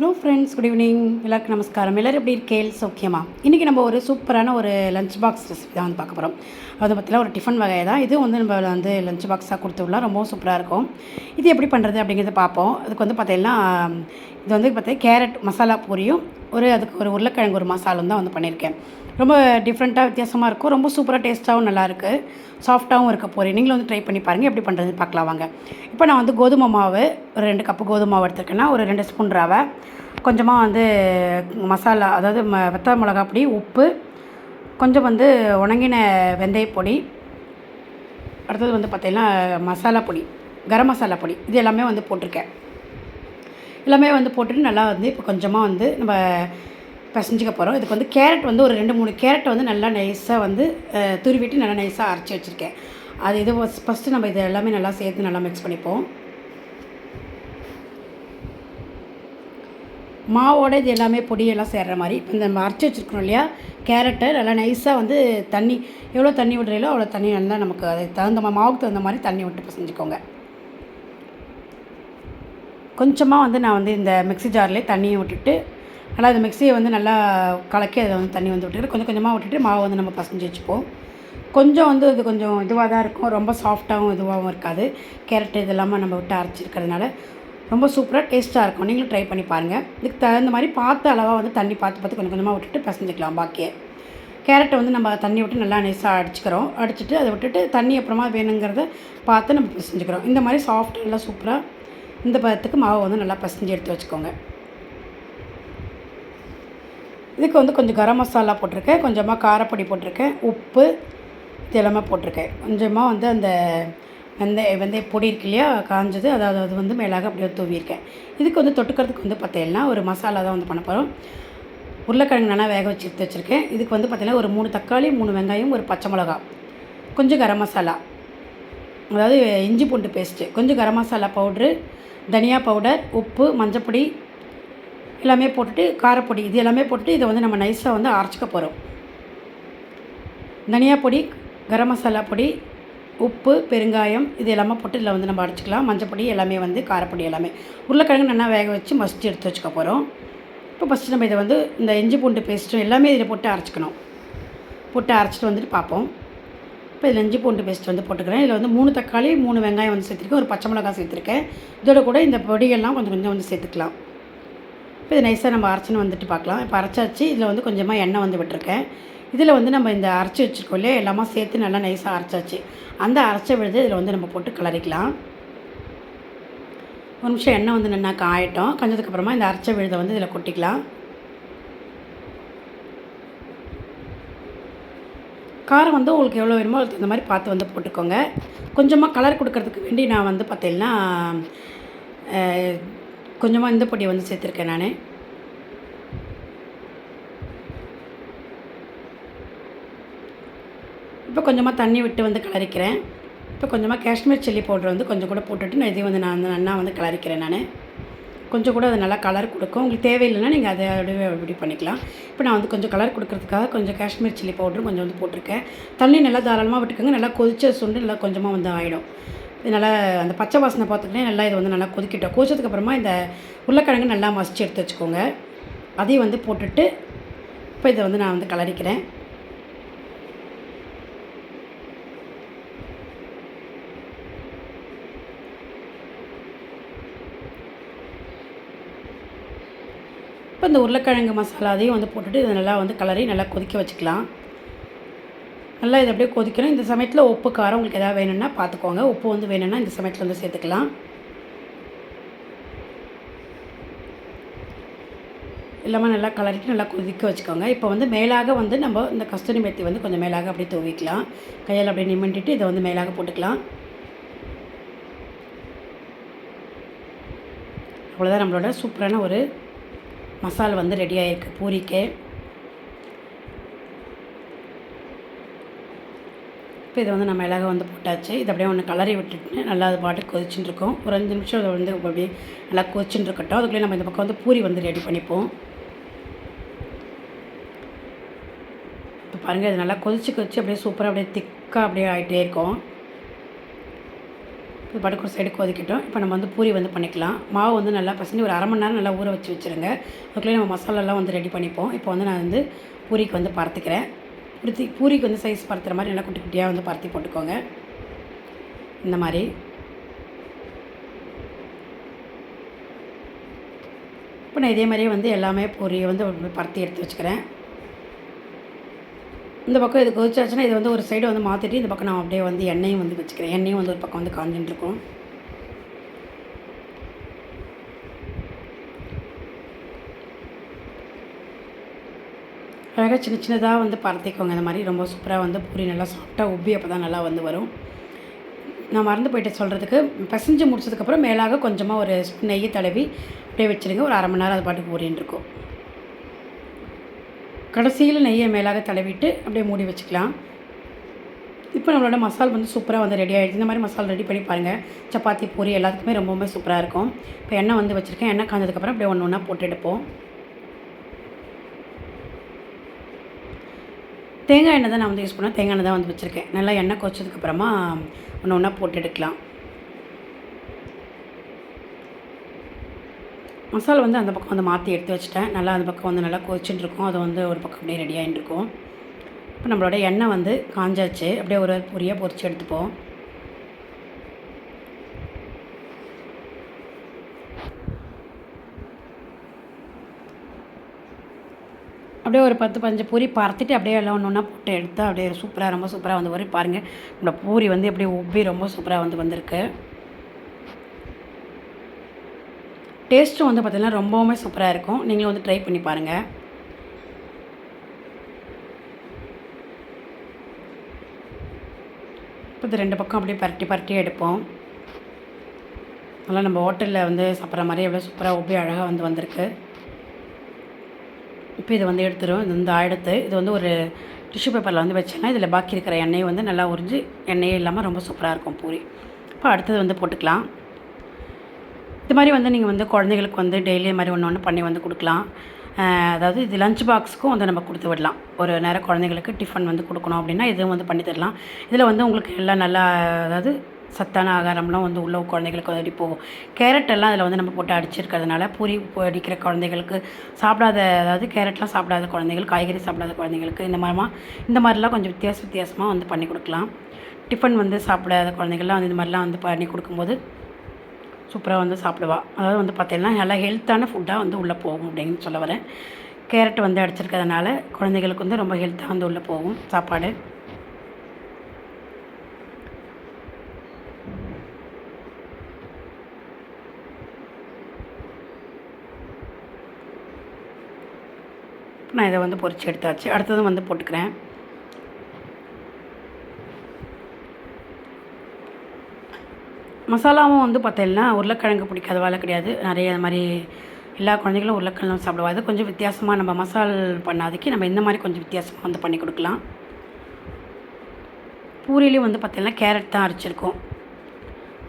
Hello friends good evening எல்லாருக்கும் நமஸ்காரம். எல்லோரும் எப்படி இருக்கேள் சௌக்கியமா? இன்றைக்கி நம்ம ஒரு சூப்பரான ஒரு லஞ்ச் பாக்ஸ் ரெசிபி தான் வந்து பார்க்க போகிறோம் அது பார்த்தீங்கன்னா ஒரு டிஃபன் வகை தான். இது வந்து நம்ம வந்து லஞ்ச் பாக்ஸாக கொடுத்து விடலாம். ரொம்பவும் சூப்பராக இருக்கும். இது எப்படி பண்ணுறது அப்படிங்கிறத பார்ப்போம். அதுக்கு வந்து பார்த்தீங்கன்னா இது வந்து பார்த்தீங்கன்னா கேரட் மசாலா பூரியும் ஒரு அதுக்கு ஒரு உருளைக்கிழங்கு ஒரு மசாலும் தான் வந்து பண்ணியிருக்கேன். ரொம்ப டிஃப்ரெண்ட்டாக வித்தியாசமாக இருக்கும். ரொம்ப சூப்பராக டேஸ்ட்டாகவும் நல்லாயிருக்கு. சாஃப்ட்டாகவும் இருக்க போகிறேன் நீங்களும் வந்து ட்ரை பண்ணி பாருங்கள் எப்படி பண்ணுறது பார்க்கலாம் வாங்க. இப்போ நான் வந்து கோதுமை மாவு ஒரு ரெண்டு கப்பு கோதுமை மாவு எடுத்துருக்கேன்னா ஒரு ரெண்டு ஸ்பூன் ரவை கொஞ்சமாக வந்து மசாலா அதாவது ம வெத்த மிளகா பொடி உப்பு கொஞ்சம் வந்து உணங்கின வெந்தய பொடி அடுத்தது வந்து பார்த்திங்கன்னா மசாலா பொடி கரம் மசாலா பொடி இது எல்லாமே வந்து போட்டிருக்கேன். எல்லாமே வந்து போட்டுட்டு நல்லா வந்து இப்போ கொஞ்சமாக வந்து நம்ம பிசைஞ்சிக்க போகிறோம் இதுக்கு வந்து கேரட் வந்து ஒரு ரெண்டு மூணு கேரட்டை வந்து நல்லா நைஸாக வந்து துருவிட்டு நல்லா நைஸாக அரைச்சி வச்சுருக்கேன். அது இது ஃபஸ்ட்டு நம்ம இது எல்லாமே நல்லா சேர்த்து நல்லா மிக்ஸ் பண்ணிப்போம். மாவோட இது எல்லாமே பொடியெல்லாம் சேர்ற மாதிரி. இப்போ இந்த நம்ம அரைச்சி வச்சுருக்கணும் இல்லையா? கேரட்டை நல்லா நைஸாக வந்து தண்ணி எவ்வளோ தண்ணி விடுறீங்களோ அவ்வளோ தண்ணி நல்லா நமக்கு அதுக்கு தகுந்த மாதிரி மாவுக்கு தகுந்த மாதிரி தண்ணி விட்டு பிசைஞ்சிக்கோங்க. கொஞ்சமாக வந்து நான் வந்து இந்த மிக்ஸி ஜார்லேயே தண்ணியை விட்டுட்டு நல்லா இந்த மிக்ஸியை வந்து நல்லா கலக்கி அதில் வந்து தண்ணி வந்து விட்டுட்டு கொஞ்சம் கொஞ்சமாக விட்டுட்டு மாவை வந்து நம்ம பசஞ்சு வச்சுப்போம். கொஞ்சம் வந்து இது கொஞ்சம் இதுவாக தான் இருக்கும். ரொம்ப சாஃப்டாகவும் இதுவாகவும் இருக்காது. கேரட் இது இல்லாமல் நம்ம விட்டு அரைச்சிருக்கிறதுனால ரொம்ப சூப்பராக டேஸ்ட்டாக இருக்கும். நீங்களும் ட்ரை பண்ணி பாருங்கள் இதுக்கு தகுந்த மாதிரி பார்த்த அளவாக வந்து தண்ணி பார்த்து பார்த்து கொஞ்சம் கொஞ்சமாக விட்டுட்டு பசஞ்சிக்கலாம் பாக்கியை. கேரட்டை வந்து நம்ம தண்ணி விட்டு நல்லா நைஸாக அடிச்சுக்கிறோம். அடிச்சுட்டு அதை விட்டுட்டு தண்ணி அப்புறமா வேணுங்கிறத பார்த்து நம்ம பிசைஞ்சுக்கிறோம். இந்த மாதிரி சாஃப்ட் நல்லா சூப்பராக இந்த பதத்துக்கு மாவை வந்து நல்லா பசஞ்சு எடுத்து வச்சுக்கோங்க. இதுக்கு வந்து கொஞ்சம் கரம் மசாலா போட்டிருக்கேன் கொஞ்சமாக காரப்பொடி போட்டிருக்கேன் உப்பு இது எல்லாமே போட்டிருக்கேன். கொஞ்சமாக வந்து அந்த வெந்தய வெந்தய பொடி இருக்கு இல்லையா காஞ்சது அதாவது அது வந்து மேலாக அப்படியே தூவியிருக்கேன். இதுக்கு வந்து தொட்டுக்கிறதுக்கு வந்து பார்த்தீங்கன்னா ஒரு மசாலா தான் வந்து பண்ண போகிறோம் உருளைக்கிழங்கு நல்லா வேக வச்சு எடுத்து வச்சுருக்கேன். இதுக்கு வந்து பார்த்தீங்கன்னா ஒரு மூணு தக்காளி மூணு வெங்காயம் ஒரு பச்சை மிளகா. கொஞ்சம் கரம் மசாலா. அதாவது இஞ்சி பூண்டு பேஸ்ட்டு கொஞ்சம் கரம் மசாலா பவுட்ரு தனியா பவுடர் உப்பு மஞ்சப்பொடி எல்லாமே போட்டுட்டு காரப்பொடி இது எல்லாமே போட்டு இதை வந்து நம்ம நைஸாக வந்து அரைச்சிக்க போகிறோம் தனியா பொடி கரம் மசாலா பொடி உப்பு பெருங்காயம் இது எல்லாமே போட்டு இதில் வந்து நம்ம அரைச்சிக்கலாம். மஞ்சப்பொடி எல்லாமே வந்து காரப்பொடி எல்லாமே. உருளைக்கிழங்கு நல்லா வேக வச்சு மசிச்சு எடுத்து வச்சுக்க போகிறோம் இப்போ ஃபஸ்ட்டு நம்ம இதை வந்து இந்த இஞ்சி பூண்டு பேஸ்ட்டும் எல்லாமே இதில் போட்டு அரைச்சிக்கணும். போட்டு அரைச்சிட்டு வந்துட்டு பார்ப்போம். இப்போ இதில் இஞ்சி பூண்டு பேஸ்ட் வந்து போட்டுக்கிறேன். இதில் வந்து மூணு தக்காளி மூணு வெங்காயம் வந்து சேர்த்துருக்கேன். ஒரு பச்சை மிளகாய் சேர்த்துருக்கேன். இதோட கூட இந்த பொடியெல்லாம் கொஞ்சம் கொஞ்சம் வந்து சேர்த்துக்கலாம். இப்போ இது நைஸாக நம்ம அரைச்சின்னு வந்துட்டு பார்க்கலாம். இப்போ அரைச்சாச்சு இதில் வந்து கொஞ்சமாக எண்ணெய் வந்து விட்டுருக்கேன். இதில் வந்து நம்ம இந்த அரைச்சி வச்சுருக்கோம் இல்லையா? எல்லாமே சேர்த்து நல்லா நைஸாக அரைச்சாச்சு அந்த அரைச்ச விழுது இதில் வந்து நம்ம போட்டு கிளறிக்கலாம் ஒரு நிமிஷம் எண்ணெய் வந்து நல்லா காயட்டும். காஞ்சதுக்கப்புறமா இந்த அரைச்ச விழுதை வந்து இதில் கொட்டிக்கலாம். காரம் வந்து உங்களுக்கு எவ்வளோ வேணுமோ அதுக்கு இந்த மாதிரி பார்த்து வந்து போட்டுக்கோங்க. கொஞ்சமாக கலர் கொடுக்கறதுக்கு வேண்டி நான் வந்து பார்த்தீங்கன்னா கொஞ்சமாக இந்த பொடியை வந்து சேர்த்துருக்கேன் நான். இப்போ கொஞ்சமாக தண்ணி விட்டு வந்து கலரிக்கிறேன். இப்போ கொஞ்சமாக காஷ்மீர் சில்லி பவுடர் வந்து கொஞ்சம் கூட போட்டுட்டு நான் இதையும் வந்து நான் வந்து நல்லா வந்து கலரிக்கிறேன் நான். கொஞ்சம் கூட அது நல்லா கலர் கொடுக்கும். உங்களுக்கு தேவையில்லைன்னா நீங்கள் அதை அப்படியே அப்படி பண்ணிக்கலாம். இப்போ நான் வந்து கொஞ்சம் கலர் கொடுக்கறதுக்காக கொஞ்சம் காஷ்மீர் சில்லி பவுடரும் கொஞ்சம் வந்து போட்டிருக்கேன். தண்ணி நல்லா தாராளமாக விட்டுக்கோங்க. நல்லா கொதிச்ச சுண்டு நல்லா கொஞ்சமாக வந்து ஆகிடும் இதனால் அந்த பச்சை வாசனை பார்த்துக்கிட்டே நல்லா இது வந்து நல்லா கொதிக்கிட்டோம். கொதிச்சதுக்கப்புறமா இந்த உருளைக்கிழங்கு நல்லா மசிச்சு எடுத்து வச்சுக்கோங்க. அதையும் வந்து போட்டுட்டு இப்போ இதை வந்து நான் வந்து கலரிக்கிறேன். இப்போ இந்த உருளைக்கிழங்கு மசாலா அதையும் வந்து போட்டுட்டு இதை நல்லா வந்து கலரி நல்லா கொதிக்க வச்சுக்கலாம். நல்லா இதை அப்படியே கொதிக்கணும். இந்த சமயத்தில் உப்பு காரம் உங்களுக்கு எதாவது வேணும்னா பார்த்துக்கோங்க உப்பு வந்து வேணும்னா இந்த சமயத்தில் வந்து சேர்த்துக்கலாம். எல்லாமே நல்லா கலரிட்டு நல்லா கொதிக்க வச்சுக்கோங்க. இப்போ வந்து மேலாக வந்து நம்ம இந்த கஸ்தூரி மெத்தி வந்து கொஞ்சம் மேலாக அப்படியே தூவிக்கலாம். கையால் அப்படியே நிமிண்டிட்டு இதை வந்து மேலாக போட்டுக்கலாம். அவ்வளோதான் நம்மளோட சூப்பரான ஒரு மசால் வந்து ரெடி ஆகிருக்கு பூரிக்கு. இப்போ இதை வந்து நம்ம மிளகா வந்து போட்டாச்சு. இது அப்படியே ஒன்று கலரி விட்டுட்டு நல்லா அது பாட்டு கொதிச்சுட்டுருக்கோம். ஒரு அஞ்சு நிமிஷம் அதை வந்து அப்படியே நல்லா கொதிச்சுட்டு இருக்கட்டும் அதுக்குள்ளே நம்ம இந்த பக்கம் வந்து பூரி வந்து ரெடி பண்ணிப்போம். இப்போ பாருங்கள் இது நல்லா கொதிச்சு கொதிச்சு அப்படியே சூப்பராக அப்படியே திக்காக அப்படியே ஆகிட்டே இருக்கும். இது பாட்டுக்கு ஒரு சைடு கொதிக்கட்டும். இப்போ நம்ம வந்து பூரி வந்து பண்ணிக்கலாம். மாவு வந்து நல்லா பசங்க ஒரு அரை மணி நேரம் நல்லா ஊற வச்சு வச்சுருங்க. அதுக்குள்ளே நம்ம மசாலாலாம் வந்து ரெடி பண்ணிப்போம். இப்போ வந்து நான் வந்து பூரிக்கு வந்து பறத்துக்கிறேன் பூரி பூரிக்கு வந்து சைஸ் பருத்துற மாதிரி நல்லா குட்டி குட்டியாக வந்து பருத்தி போட்டுக்கோங்க. இந்த மாதிரி. இப்போ நான் இதே மாதிரியே வந்து எல்லாமே பூரியை வந்து பருத்தி எடுத்து வச்சுக்கிறேன். இந்த பக்கம் இது கொதிச்சாச்சுன்னா இது வந்து ஒரு சைடு வந்து மாற்றிட்டு இந்த பக்கம் நான் அப்படியே வந்து எண்ணெயும் வந்து வச்சுக்கிறேன். எண்ணெயும் வந்து ஒரு பக்கம் வந்து காஞ்சின்னு இருக்கும் அழகாக சின்ன சின்னதாக வந்து பரத்திக்கோங்க. இந்த மாதிரி ரொம்ப சூப்பராக வந்து பூரி நல்லா சாஃப்டாக உப்பி அப்போ தான் நல்லா வந்து வரும். நான் மறந்து போயிட்டு சொல்கிறதுக்கு பிசைஞ்சு முடிச்சதுக்கப்புறம் மேலாக கொஞ்சமாக ஒரு நெய்யை நெய் தடவி அப்படியே வச்சுருங்க. ஒரு அரை மணி நேரம் அது பாட்டுக்கு ஊறின்னு இருக்கும். கடைசியில் நெய்யை மேலாக தடவிட்டு அப்படியே மூடி வச்சுக்கலாம். இப்போ நம்மளோட மசால் வந்து சூப்பராக வந்து ரெடி ஆகிடுச்சு இந்த மாதிரி மசால் ரெடி பண்ணி பாருங்கள் சப்பாத்தி பூரி எல்லாத்துக்குமே ரொம்பவுமே சூப்பராக இருக்கும். இப்போ எண்ணெய் வந்து வச்சுருக்கேன். எண்ணெய் காஞ்சதுக்கப்புறம் அப்படியே ஒன்று ஒன்றா போட்டு எடுப்போம் தேங்காய் எண்ணெய் தான் நான் வந்து யூஸ் பண்ணுவேன் தேங்காய் எண்ணெய் தான் வந்து வச்சுருக்கேன். நல்லா எண்ணெய் கொச்சதுக்கப்புறமா ஒன்று ஒன்றா போட்டு எடுக்கலாம். மசாலா வந்து அந்த பக்கம் வந்து மாற்றி எடுத்து வச்சுட்டேன். நல்லா அந்த பக்கம் வந்து நல்லா கொதிச்சுட்டு இருக்கும். அது வந்து ஒரு பக்கம் அப்படியே ரெடி ஆகிட்டு இருக்கும். இப்போ நம்மளோட எண்ணெய் வந்து காஞ்சாச்சு. அப்படியே ஒரு பொரியாக பொரித்து எடுத்துப்போம். அப்படியே ஒரு பத்து பஞ்சு பூரி பறத்துட்டு அப்படியே எல்லாம் ஒன்று ஒன்றா போட்டு எடுத்து அப்படியே சூப்பராக ரொம்ப சூப்பராக வந்து வரும். பாருங்கள் நம்மளோட பூரி வந்து அப்படியே உப்பி ரொம்ப சூப்பராக வந்து வந்திருக்கு. டேஸ்ட்டும் வந்து பார்த்திங்கன்னா ரொம்பவுமே சூப்பராக இருக்கும். நீங்களும் வந்து ட்ரை பண்ணி பாருங்கள் இப்போ இது ரெண்டு பக்கம் அப்படியே பரட்டி பரட்டி எடுப்போம். நல்லா நம்ம ஹோட்டலில் வந்து சாப்பிட்ற மாதிரி எவ்வளோ சூப்பராக உப்பி அழகாக வந்து வந்திருக்கு. இப்போ இதை வந்து எடுத்துரும். இது வந்து எடுத்து இது வந்து ஒரு டிஷ்யூ பேப்பரில் வந்து வச்சேன்னா இதில் பாக்கி இருக்கிற எண்ணெயை வந்து நல்லா உறிஞ்சு எண்ணெயே இல்லாமல் ரொம்ப சூப்பராக இருக்கும் பூரி. இப்போ அடுத்தது வந்து போட்டுக்கலாம். இது மாதிரி வந்து நீங்கள் வந்து குழந்தைகளுக்கு வந்து டெய்லி மாதிரி ஒன்று ஒன்று பண்ணி வந்து கொடுக்கலாம். அதாவது இது லஞ்ச் பாக்ஸுக்கும் வந்து நம்ம கொடுத்து விடலாம். ஒரு நேரம் குழந்தைங்களுக்கு டிஃபன் வந்து கொடுக்கணும் அப்படின்னா இதுவும் வந்து பண்ணி தரலாம். இதில் வந்து உங்களுக்கு எல்லாம் நல்லா அதாவது சத்தான ஆகாரம்லாம் வந்து உள்ள குழந்தைகளுக்கு வந்து போகும் கேரட் எல்லாம் அதில் வந்து நம்ம போட்டு அடிச்சிருக்கிறதுனால பூரி அடிக்கிற குழந்தைகளுக்கு சாப்பிடாத அதாவது கேரட்லாம் சாப்பிடாத குழந்தைகள் காய்கறி சாப்பிடாத குழந்தைங்களுக்கு இந்த மாதிரிமா இந்த மாதிரிலாம் கொஞ்சம் வித்தியாச வித்தியாசமாக வந்து பண்ணி கொடுக்கலாம். டிஃபன் வந்து சாப்பிடாத குழந்தைகள்லாம் வந்து இந்த மாதிரிலாம் வந்து பண்ணி கொடுக்கும்போது சூப்பராக வந்து சாப்பிடுவா. அதாவது வந்து பார்த்திங்கன்னா நல்லா ஹெல்த்தான ஃபுட்டாக வந்து உள்ளே போகும் அப்படின்னு சொல்ல வரேன். கேரட் வந்து அடிச்சிருக்கிறதுனால குழந்தைகளுக்கு வந்து ரொம்ப ஹெல்த்தாக வந்து உள்ளே போகும் சாப்பாடு. நான் இதை வந்து பொறிச்சு எடுத்தாச்சு. அடுத்ததும் வந்து போட்டுக்கிறேன். மசாலாவும் வந்து பார்த்தீங்கன்னா உருளைக்கிழங்கு பிடிக்காத வேலை கிடையாது. நிறைய அது மாதிரி எல்லா குழந்தைகளும் உருளைக்கிழங்கு சாப்பிடுவோம் அது கொஞ்சம் வித்தியாசமாக நம்ம மசால் பண்ணாதக்கு நம்ம இந்த மாதிரி கொஞ்சம் வித்தியாசமாக வந்து பண்ணி கொடுக்கலாம். பூரிலையும் வந்து பார்த்திங்கன்னா கேரட் தான் அரைச்சிருக்கோம்.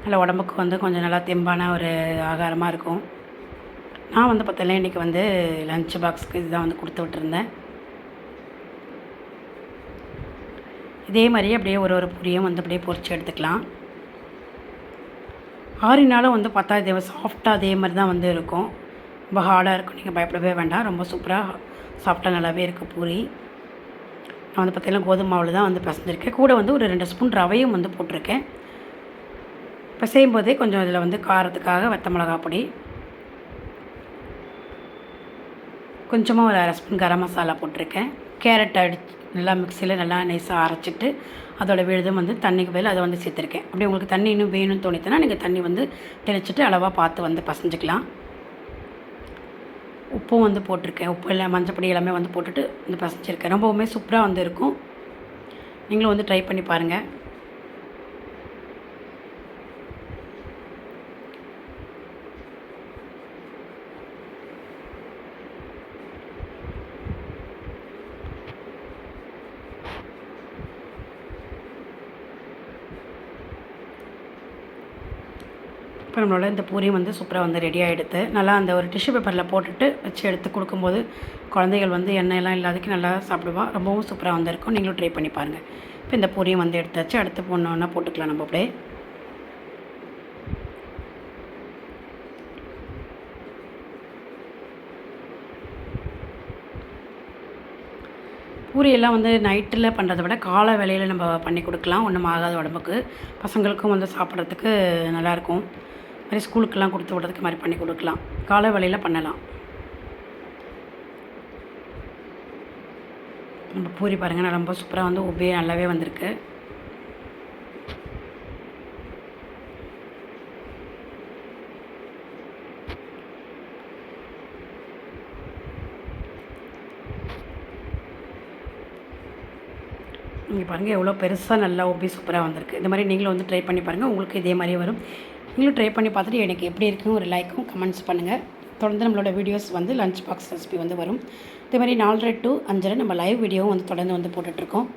நல்லா உடம்புக்கு வந்து கொஞ்சம் நல்லா தெம்பான ஒரு ஆகாரமாக இருக்கும். நான் வந்து பார்த்தீங்கன்னா இன்றைக்கி வந்து லஞ்ச் பாக்ஸுக்கு இதுதான் வந்து கொடுத்து விட்டுருந்தேன். இதே மாதிரியே அப்படியே ஒரு ஒரு பூரியும் வந்து அப்படியே பொரித்து எடுத்துக்கலாம். ஆறினாலும் வந்து பார்த்தா இது சாஃப்டாக அதே மாதிரி தான் வந்து இருக்கும். ரொம்ப ஹார்டாக இருக்கும். நீங்கள் பயப்படவே வேண்டாம். ரொம்ப சூப்பராக சாஃப்டாக நல்லாவே இருக்குது பூரி. நான் வந்து பார்த்திங்கன்னா கோதுமை மாவில் தான் வந்து பிசைஞ்சிருக்கேன். கூட வந்து ஒரு ரெண்டு ஸ்பூன் ரவையும் வந்து போட்டிருக்கேன். பிசையும் போதே கொஞ்சம் இதில் வந்து காரத்துக்காக வத்த மிளகா பொடி கொஞ்சமாக ஒரு அரை ஸ்பூன் கரம் மசாலா போட்டிருக்கேன். கேரட் அடிச்சு நல்லா மிக்சியில் நல்லா நைஸாக அரைச்சிட்டு அதோட விழுதும் வந்து தண்ணிக்கு பதில் அதை வந்து சேர்த்துருக்கேன். அப்படி உங்களுக்கு தண்ணி இன்னும் வேணும்னு தோணித்தனா நீங்கள் தண்ணி வந்து தெளிச்சிட்டு அளவாக பார்த்து வந்து பசஞ்சிக்கலாம். உப்பும் வந்து போட்டிருக்கேன். உப்பு இல்லை மஞ்சப்பொடி எல்லாமே வந்து போட்டுட்டு வந்து பசஞ்சிருக்கேன். ரொம்பவுமே சூப்பராக வந்து இருக்கும். நீங்களும் வந்து ட்ரை பண்ணி பாருங்கள் இப்போ நம்மளோட இந்த பூரி வந்து சூப்பராக வந்து ரெடி ஆகிடுது நல்லா அந்த ஒரு டிஷ்யூ பேப்பரில் போட்டுட்டு வச்சு எடுத்து கொடுக்கும்போது குழந்தைகள் வந்து எண்ணெயெல்லாம் இல்லாதக்கு நல்லா சாப்பிடுவா. ரொம்பவும் சூப்பராக வந்திருக்கும். நீங்களும் ட்ரை பண்ணி பாருங்கள் இப்போ இந்த பூரியும் வந்து எடுத்தாச்சு அடுத்து போனோன்னா போட்டுக்கலாம் நம்ம அப்படியே. பூரியெல்லாம் வந்து நைட்டில் பண்ணுறத விட காலை வேலையில் நம்ம பண்ணி கொடுக்கலாம். ஒன்றும் ஆகாத உடம்புக்கு. பசங்களுக்கும் வந்து சாப்பிட்றதுக்கு நல்லாயிருக்கும் மாதிரி ஸ்கூலுக்கெல்லாம் கொடுத்து விட்றதுக்கு மாதிரி பண்ணி கொடுக்கலாம். காலை வேளையில் பண்ணலாம். நம்ம பூரி பாருங்கள் நான் ரொம்ப சூப்பராக வந்து உப்பே நல்லாவே வந்திருக்கு. நீங்கள் பாருங்கள் எவ்வளோ பெருசாக நல்லா உப்பி சூப்பராக வந்திருக்கு. இந்த மாதிரி நீங்களும் வந்து ட்ரை பண்ணி பாருங்கள் உங்களுக்கு இதே மாதிரியே வரும். நீங்களும் ட்ரை பண்ணி பார்த்துட்டு எனக்கு எப்படி இருக்கும் ஒரு லைக்கும் கமெண்ட்ஸ் பண்ணுங்கள் தொடர்ந்து நம்மளோட வீடியோஸ் வந்து லஞ்ச் பாக்ஸ் ரெசிபி வந்து வரும். இதேமாதிரி நாலரை டு அஞ்சரை நம்ம லைவ் வீடியோவும் வந்து தொடர்ந்து வந்து போட்டுட்ருக்கோம்.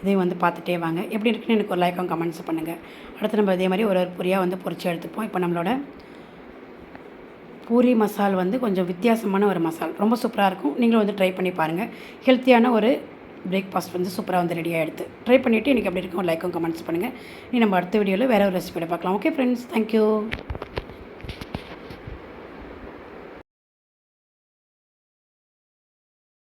இதையும் வந்து பார்த்துட்டே வாங்க. எப்படி இருக்குன்னு எனக்கு ஒரு லைக்கும் கமெண்ட்ஸ் பண்ணுங்கள் அடுத்து நம்ம இதே மாதிரி ஒரு ஒரு பொரியாக வந்து பொறிச்சு எடுத்துப்போம். இப்போ நம்மளோட பூரி மசால் வந்து கொஞ்சம் வித்தியாசமான ஒரு மசால். ரொம்ப சூப்பராக இருக்கும். நீங்களும் வந்து ட்ரை பண்ணி பாருங்கள் ஹெல்த்தியான ஒரு பிரேக்ஃபாஸ்ட் வந்து சூப்பராக வந்து ரெடியாக எடுத்து ட்ரை பண்ணிவிட்டு எனக்கு எப்படி இருக்கும் லைக்கும் கமெண்ட்ஸ் பண்ணுங்கள் நீ நம்ம அடுத்த வீடியோவில் வேறு ஒரு ரெசிபியோட பார்க்கலாம். Okay friends thank you